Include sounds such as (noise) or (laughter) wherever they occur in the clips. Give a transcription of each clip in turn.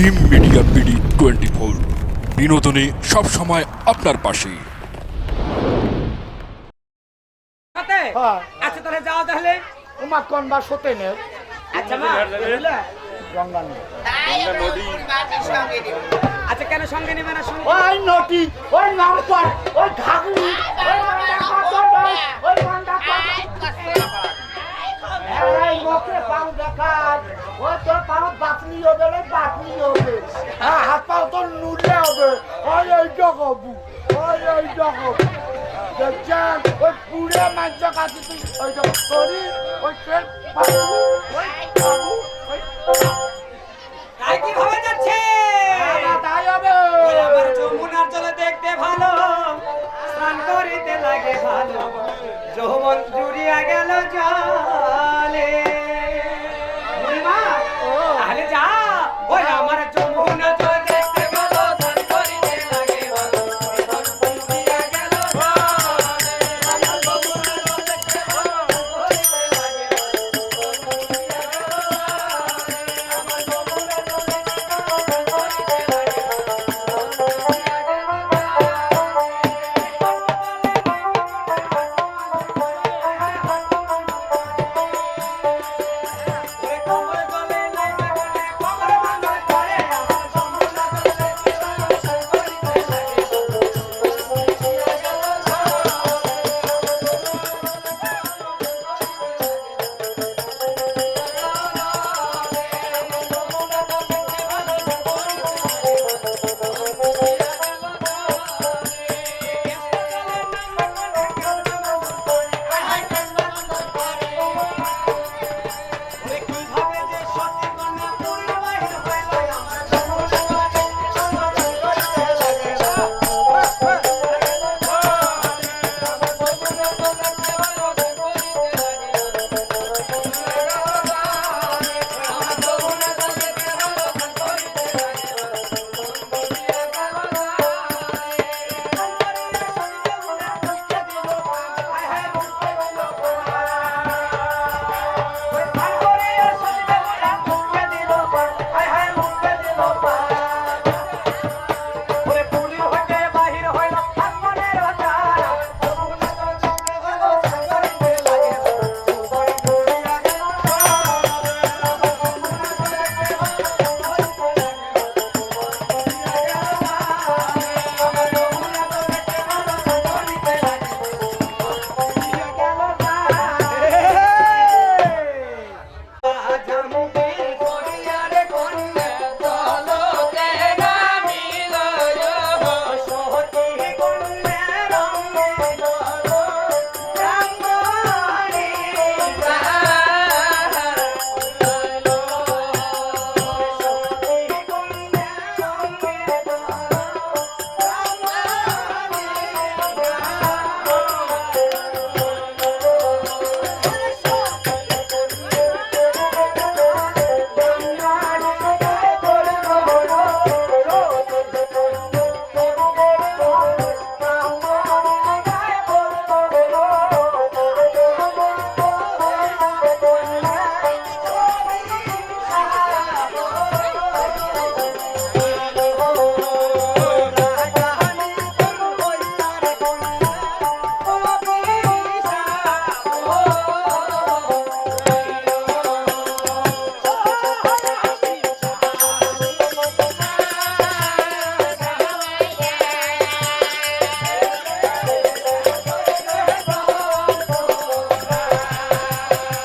Jim media B D twenty four বিনোদনে সবসময় আপনার পাশে। হ্যাঁ। আচ্ছা তাহলে যাও তাহলে। উমা কোন বা সতে নে আচ্ছা মা গঙ্গা নদী। আচ্ছা কেন সঙ্গে নেবে না ওই নটি ওই নামকর ওই ঘাগলি ওই ওই জগবু ওই ওই জগবু দেখছেন ওই পুরে মাংস কাছে তুই ওই জগ করি ওই তেল পাবু ওই পাবু ওই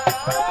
Oh. (laughs)